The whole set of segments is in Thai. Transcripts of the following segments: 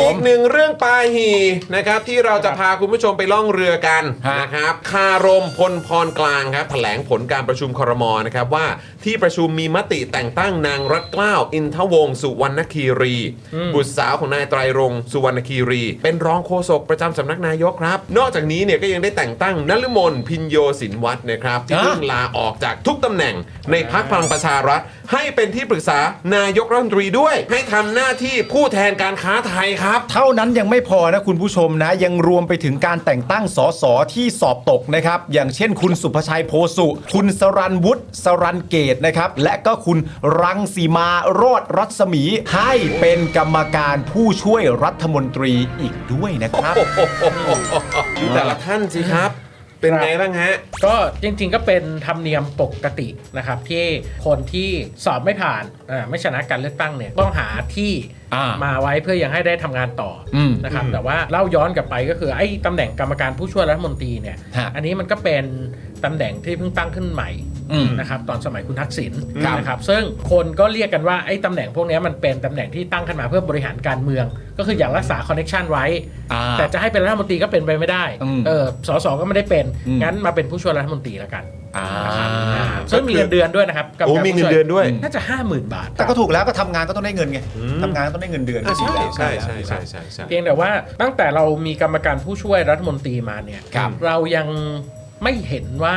ผอีมกหนึ่งเรื่องปาหีนะครับที่เราจะพาคุณผู้ชมไปล่องเรือกันฮะ นะครับคารมพลพรกลางครับแถลงผลการประชุมครมนะครับว่าที่ประชุมมีมติแต่งตั้งนางรัตเกล้าอินทวงศ์สุวรรณคีรี บุตรสาวของนายไตรรงค์สุวรรณคีรี เป็นรองโฆษกประจำสำนักนายกครับ นอกจากนี้เนี่ยก็ยังได้แต่งตั้งนฤมลพินโยสินวัฒน์นะครับที่ฮะเพิ่งลาออกจากทุกตำแหน่งในพักพลังประชารัฐ ให้เป็นที่ปรึกษานายกรัฐมนตรีด้วย ให้ทำหน้าที่ผู้แทนการค้าไทยครับเท่านั้นยังไม่พอนะคุณผู้ชมนะ ยังรวมไปถึงการแต่งตั้งสสที่สอบตกนะครับ อย่างเช่นคุณสุภชัยโพสุ คุณสรันวุฒิสรันเกตนะครับ และก็คุณรังสีมาโรดรัศมีให้เป็นกรรมการผู้ช่วยรัฐมนตรีอีกด้วยนะครับ ดูแต่ละท่านสิครับ เป็นไงบ้างฮะ ก็จริงๆก็เป็นธรรมเนียมปกตินะครับ ที่คนที่สอบไม่ผ่านอ่าไม่ชนะการเลือกตั้งเนี่ยต้องหาที่อ่า มมาไว้เพื่อยังให้ได้ทำงานต่ออมนะครับอืมแต่ว่าเล่าย้อนกลับไปก็คือไอ้ตำแหน่งกรรมการผู้ช่วยรัฐมนตรีเนี่ยฮะอันนี้มันก็เป็นตำแหน่งที่เพิ่งตั้งขึ้นใหม่อืมนะครับตอนสมัยคุณทักษิณครับนะครับซึ่งคนก็เรียกกันว่าไอ้ตำแหน่งพวกเนี้ยมันเป็นตำแหน่งที่ตั้งขึ้นมาเพื่อบริหารการเมือง ก็คืออยากรักษาคอนเน t ชันไว้อ่าแต่จะให้เป็นรัฐมนตรีก็เป็นไปไม่ได้อืมเออสสก็ไม่ได้เป็นอืมงั้นมาเป็นผู้ช่วยรัฐมนตรีแล้วกัน อ่าซึ่งมีเงินเดือนด้วยนะครับกรรโอ้การมีเงินผู้ช่เดือนด้วย น่าจะห้าหมื่นบาท แต่ก็ถูกแล้วก็ทำงานก็ต้องได้เงินไงอืม ทำงานก็ต้องได้เงินเดือนอะใช่ก็ดีใช่แล้วใช่ใช่ใช่ใช่ เพียงแต่ว่าตั้งแต่เรามีกรรมการผู้ช่วยรัฐมนตรีมาเนี่ยครับเรายังไม่เห็นว่า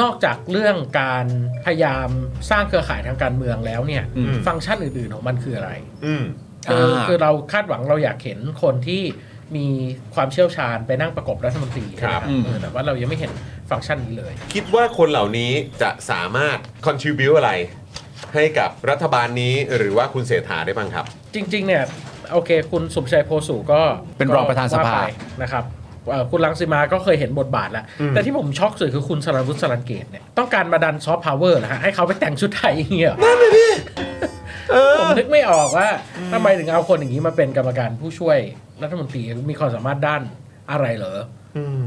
นอกจากเรื่องการพยายามสร้างเครือข่ายทางการเมืองแล้วเนี่ยอืม ฟังก์ชันอื่นๆของมันคืออะไร อืม คืออ่าคือเราคาดหวังเราอยากเห็นคนที่ มีความเชี่ยวชาญไปนั่งประกบรัฐมนตรีครับนะเออแต่ว่าเรายังไม่เห็นฟังก์ชันนี้เลย คิดว่าคนเหล่านี้จะสามารถ contribu อะไร ให้กับรัฐบาลนี้หรือว่าคุณเศรษฐาได้บ้างครับ จริง ๆ เนี่ย โอเค คุณสุมชัยโพสุก็เป็นรองประธานสภา ว่ไปนะครับเอ่อคุณลังสิมาก็เคยเห็นบทบาทแล้วอืมแต่ที่ผมช็อกสุดคือคุณสรันวุฒิสรันเกตเนี่ยต้องการมาดันซอฟต์พาวเวอร์นะฮะให้เขาไปแต่งชุดไทยอย่างเงี้ยเหรอเออผม นึกไม่ออกว่าทำไมถึงเอาคนอย่างนี้มาเป็นกรรมการผู้ช่วยรัฐมนตรีมีความสามารถด้านอะไรเหรออืม